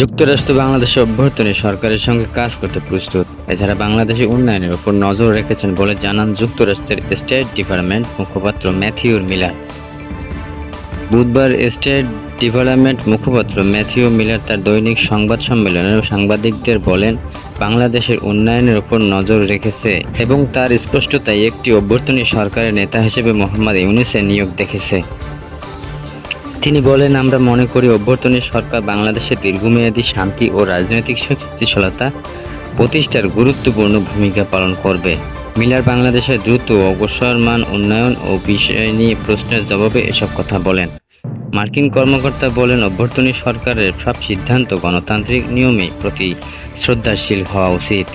যুক্তরাষ্ট্র বাংলাদেশের অভ্যর্থনে সরকারের সঙ্গে কাজ করতে প্রস্তুত। এছাড়া বাংলাদেশের উন্নয়নের উপর নজর রেখেছেন বলে জানান যুক্তরাষ্ট্রের স্টেট ডিপার্টমেন্ট মুখপাত্র ম্যাথিউর মিলার। বুধবার স্টেট ডেভেলপমেন্ট মুখপাত্র ম্যাথিউ মিলার তার দৈনিক সংবাদ সম্মেলনে সাংবাদিকদের বলেন, বাংলাদেশের উন্নয়নের উপর নজর রেখেছে এবং তার স্পষ্টতায় একটি অভ্যর্থনী সরকারের নেতা হিসেবে মোহাম্মদ ইউনুসের নিয়োগ দেখেছে। তিনি বলেন, আমরা মনে করি অভ্যর্থনী সরকার বাংলাদেশের দীর্ঘমেয়াদী শান্তি ও রাজনৈতিক স্থিতিশীলতা প্রতিষ্ঠার গুরুত্বপূর্ণ ভূমিকা পালন করবে। মিলার বাংলাদেশের দ্রুত অগ্রসরমান উন্নয়ন ও বিষয় নিয়ে প্রশ্নের জবাবে এসব কথা বলেন। মার্কিন কর্মকর্তা বলেন, অভ্যর্থনী সরকারের সব সিদ্ধান্ত গণতান্ত্রিক নিয়মে প্রতি শ্রদ্ধাশীল হওয়া উচিত।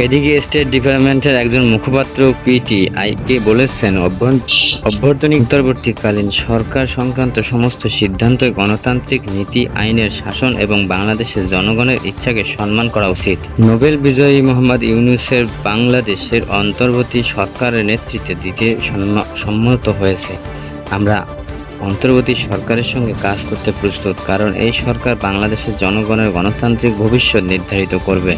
এদিকে স্টেট ডিপার্টমেন্টের একজন মুখপাত্র পিটিআইকে বলেছেন, অভ্যন- অভ্যর্থনী উত্তরবর্তীকালীন সরকার সংক্রান্ত সমস্ত সিদ্ধান্তই গণতান্ত্রিক নীতি, আইনের শাসন এবং বাংলাদেশের জনগণের ইচ্ছাকে সম্মান করা উচিত। নোবেল বিজয়ী মোহাম্মদ ইউনুসের বাংলাদেশের অন্তর্বর্তী সরকারের নেতৃত্বে দিতে সম্মত হয়েছে। আমরা অন্তর্বর্তী সরকারের সঙ্গে কাজ করতে প্রস্তুত, কারণ এই সরকার বাংলাদেশের জনগণের গণতান্ত্রিক ভবিষ্যৎ নির্ধারিত করবে।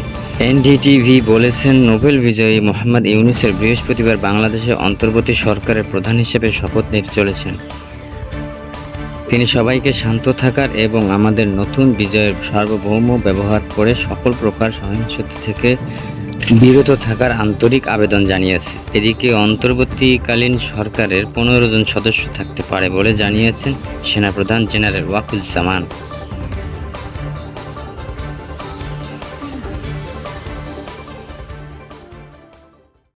এনডিটিভি বলেছেন, নোবেল বিজয়ী মোহাম্মদ ইউনুসের বৃহস্পতিবার বাংলাদেশের অন্তর্বর্তী সরকারের প্রধান হিসেবে শপথ নিতে চলেছেন। তিনি সবাইকে শান্ত থাকার এবং আমাদের নতুন বিজয়ের সার্বভৌম ব্যবহার করে সকল প্রকার সহিংসতা থেকে বিরত থাকার আন্তরিক আবেদন জানিয়েছে। এদিকে অন্তর্বর্তীকালীন সরকারের পনেরো জন সদস্য থাকতে পারে বলে জানিয়েছেন সেনাপ্রধান জেনারেল ওয়াকুজ্জামান